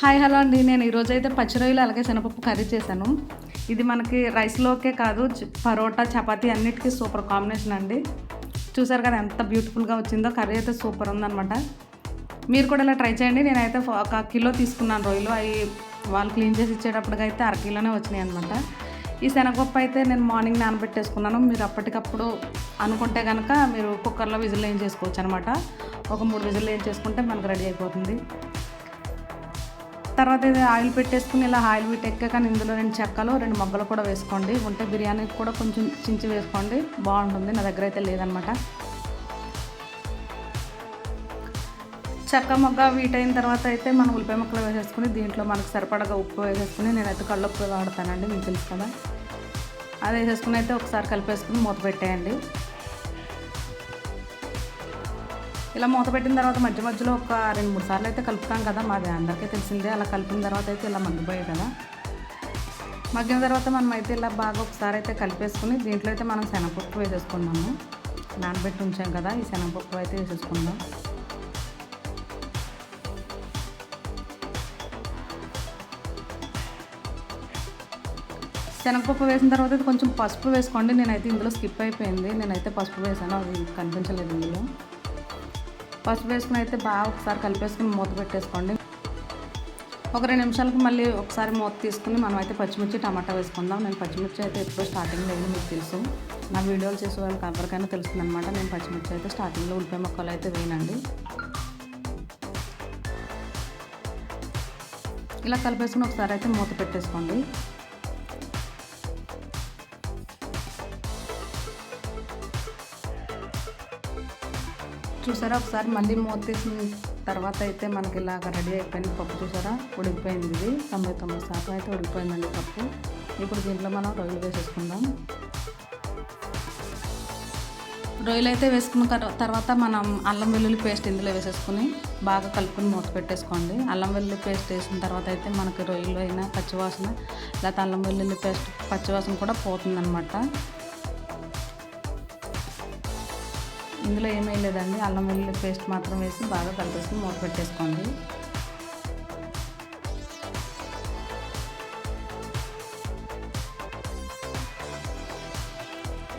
Hi hello అండి. నేను ఈరోజు అయితే పచ్చి రొయ్యలు అలాగే శనగపప్పు కర్రీ చేశాను. ఇది మనకి రైస్లోకే కాదు పరోటా చపాతీ అన్నిటికీ సూపర్ కాంబినేషన్ అండి. చూసారు కదా ఎంత బ్యూటిఫుల్గా వచ్చిందో? కర్రీ అయితే సూపర్ ఉందన్నమాట. మీరు కూడా ఇలా ట్రై చేయండి. నేనైతే ఒక కిలో తీసుకున్నాను రొయ్యలు. అవి వాళ్ళు క్లీన్ చేసి ఇచ్చేటప్పటికైతే అర కిలోనే వచ్చినాయి అనమాట ఈ శనగపప్పు అయితే నేను మార్నింగ్ నానబెట్టేసుకున్నాను. మీరు అప్పటికప్పుడు అనుకుంటే కనుక మీరు కుక్కర్లో విజిల్ వేయించేసుకోవచ్చు అనమాట ఒక మూడు విజిల్ వేయించేసుకుంటే మనకు రెడీ అయిపోతుంది. తర్వాత ఇది ఆయిల్ పెట్టేసుకుని ఇలా ఆయిల్ పెట్టెక్కాక ఇందులో రెండు చెక్కలు రెండు మొగ్గలు కూడా వేసుకోండి. ఉంటే బిర్యానీకి కూడా కొంచెం చించి వేసుకోండి. బాగుంటుంది. నా దగ్గర అయితే లేదనమాట చెక్క మొగ్గ వీటైన తర్వాత అయితే మనం ఉల్లిపాయ ముక్కలు వేసేసుకుని దీంట్లో మనకు సరిపడగా ఉప్పు వేసేసుకుని నేనైతే కళ్ళుప్పు వాడతానండి మీకు తెలుసు కదా. అది వేసేసుకుని అయితే ఒకసారి కలిపేసుకుని మూత పెట్టేయండి. ఇలా మూత పెట్టిన తర్వాత మధ్య మధ్యలో ఒక రెండు మూడు సార్లు అయితే కలుపుతాం కదా. మాది అందరికీ తెలిసిందే. అలా కలిపిన తర్వాత అయితే ఇలా మగ్గిపోయాయి కదా. మగ్గిన తర్వాత మనం అయితే ఇలా బాగా ఒకసారి అయితే కలిపేసుకుని దీంట్లో అయితే మనం శనగపప్పు వేసేసుకున్నాము. నానబెట్టి ఉంచాం కదా ఈ శనగపప్పు అయితే వేసేసుకుందాం. శనగపప్పు వేసిన తర్వాత అయితే కొంచెం పసుపు వేసుకోండి. నేనైతే ఇందులో స్కిప్ అయిపోయింది. నేనైతే పసుపు వేసాను. అది కనిపించలేదు ఇందులో. పసుపు వేసుకుని అయితే బాగా ఒకసారి కలిపేసుకుని మూత పెట్టేసుకోండి. ఒక రెండు నిమిషాలకి మళ్ళీ ఒకసారి మూత తీసుకుని మనం అయితే పచ్చిమిర్చి టమాటా వేసుకుందాం. నేను పచ్చిమిర్చి అయితే ఎప్పుడో స్టార్టింగ్ లేదు మీకు తెలుసు. నా వీడియోలు చేసే వాళ్ళకి ఎవరికైనా తెలుస్తుంది అనమాట నేను పచ్చిమిర్చి అయితే స్టార్టింగ్లో ఉల్లిపాయ మొక్కలు అయితే వేయనండి. ఇలా కలిపేసుకుని ఒకసారి అయితే మూత పెట్టేసుకోండి. చూసారా? ఒకసారి మళ్ళీ మూత తీసిన తర్వాత అయితే మనకి ఇలాగ రెడీ అయిపోయింది పప్పు చూసారా? ఉడికిపోయింది ఇది. తొంభై తొమ్మిది శాతం అయితే ఉడికిపోయిందండి పప్పు. ఇప్పుడు దీంట్లో మనం రొయ్యలు వేసేసుకుందాం. రొయ్యలు అయితే వేసుకున్న తర్వాత మనం అల్లం వెల్లుల్లి పేస్ట్ ఇందులో వేసేసుకుని బాగా కలుపుకొని మూత పెట్టేసుకోండి. అల్లం వెల్లుల్లి పేస్ట్ వేసిన తర్వాత అయితే మనకి రొయ్యలు అయినా పచ్చివాసన లేకపోతే అల్లం వెల్లుల్లి పేస్ట్ పచ్చివాసన కూడా పోతుందన్నమాట. ఇందులో ఏమీ లేదండి. అల్లం వెల్లుల్లి పేస్ట్ మాత్రం వేసి బాగా కలిపేసుకుని మూత పెట్టేసుకోండి.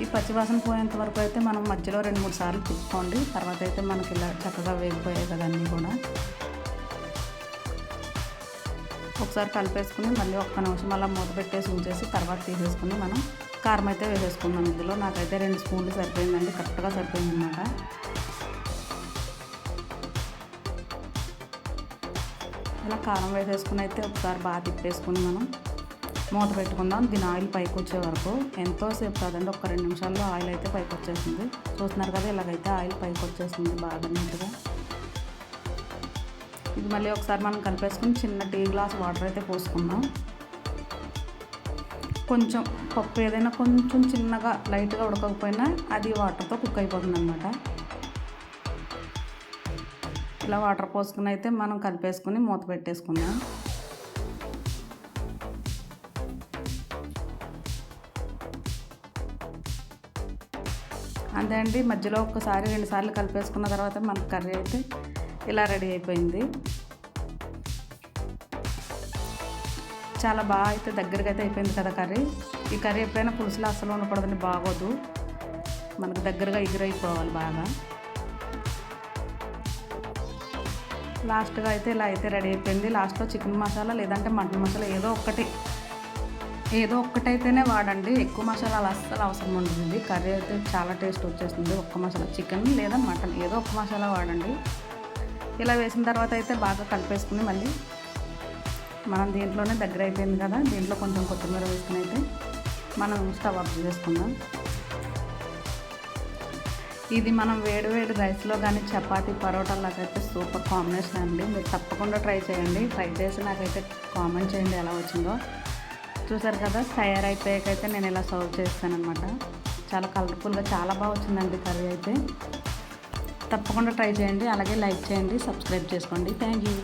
ఈ పచ్చివాసన పోయేంత వరకు అయితే మనం మధ్యలో రెండు మూడు సార్లు తిప్పుకోండి. తర్వాత అయితే మనకి ఇలా చక్కగా వేగిపోయాయి కదా కూడా ఒకసారి కలిపేసుకుని మళ్ళీ ఒక్క నిమిషం అలా మూత పెట్టేసి ఉంచేసి తర్వాత తీసేసుకుని మనం కారం అయితే వేసేసుకుందాం ఇందులో. నాకైతే రెండు స్పూన్లు సరిపోయిందండి కరెక్ట్గా సరిపోయింది అనమాట ఇలా కారం వేసేసుకుని అయితే ఒకసారి బాగా తిప్పేసుకుని మనం మూత పెట్టుకుందాం. దీని ఆయిల్ పైకి వచ్చే వరకు ఎంతోసేపు కాదండి ఒక రెండు నిమిషాల్లో ఆయిల్ అయితే పైకి వచ్చేసింది. చూస్తున్నారు కదా ఇలాగైతే ఆయిల్ పైకి వచ్చేసింది బాగా నీట్గా. ఇది మళ్ళీ ఒకసారి మనం కలిపేసుకుని చిన్న టీ గ్లాస్ వాటర్ అయితే పోసుకుందాం. కొంచెం పప్పు ఏదైనా కొంచెం చిన్నగా లైట్గా ఉడకకపోయినా అది వాటర్తో కుక్ అయిపోతుంది అనమాట ఇలా వాటర్ పోసుకుని అయితే మనం కలిపేసుకుని మూత పెట్టేసుకుందాం. అంతే అండి మధ్యలో ఒక్కసారి రెండుసార్లు కలిపేసుకున్న తర్వాత మన కర్రీ అయితే ఇలా రెడీ అయిపోయింది. చాలా బాగా అయితే దగ్గరగా అయితే అయిపోయింది కదా కర్రీ. ఈ కర్రీ ఎప్పుడైనా పులుసులో అస్సలు ఉండకూడదని బాగోదు. మనకు దగ్గరగా ఎగురైపోవాలి బాగా. లాస్ట్గా అయితే ఇలా అయితే రెడీ అయిపోయింది. లాస్ట్లో చికెన్ మసాలా లేదంటే మటన్ మసాలా ఏదో ఒక్కటి. ఏదో ఒక్కటైతేనే వాడండి. ఎక్కువ మసాలాలు అస్సలు అవసరం ఉంటుంది కర్రీ అయితే చాలా టేస్ట్ వచ్చేస్తుంది. ఒక్క మసాలా చికెన్ లేదా మటన్ ఏదో ఒక్క మసాలా వాడండి. ఇలా వేసిన తర్వాత అయితే బాగా కలిపేసుకుని మళ్ళీ మనం దీంట్లోనే దగ్గర అయిపోయింది కదా దీంట్లో కొంచెం కొత్తిమీర వేసుకుని అయితే మనం స్టవ్ ఆఫ్ చేసుకుందాం. ఇది మనం వేడి వేడి రైస్లో కానీ చపాతీ పరోటాలకు అయితే సూపర్ కాంబినేషన్ అండి. మీరు తప్పకుండా ట్రై చేయండి. ట్రై చేసి నాకైతే కామెంట్ చేయండి ఎలా వచ్చిందో. చూసారు కదా తయారైపోయాకైతే నేను ఇలా సర్వ్ చేస్తానమాట చాలా కలర్ఫుల్గా చాలా బాగా వచ్చిందండి కర్రీ అయితే. తప్పకుండా ట్రై చేయండి అలాగే లైక్ చేయండి సబ్స్క్రైబ్ చేసుకోండి. Thank you.